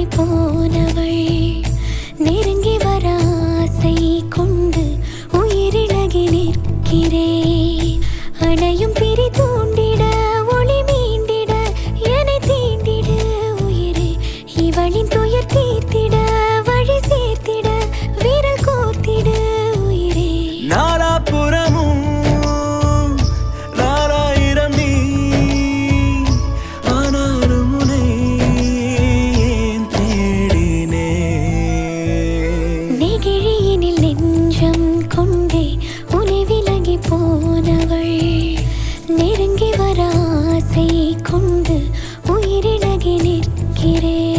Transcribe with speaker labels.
Speaker 1: நெருங்கி போனவள். நெருங்கி வர ஆசை கொண்டு உயிரிழகி நிற்கிறே. அணையும் பிரி தூண்டிட ஒளி மீண்டிட என தீண்டிட உயிரே. இவளின் தீர்த்திட. போனவள் நெருங்கி வர ஆசை கொண்டு உயிரிழகி நிற்கிறேன்.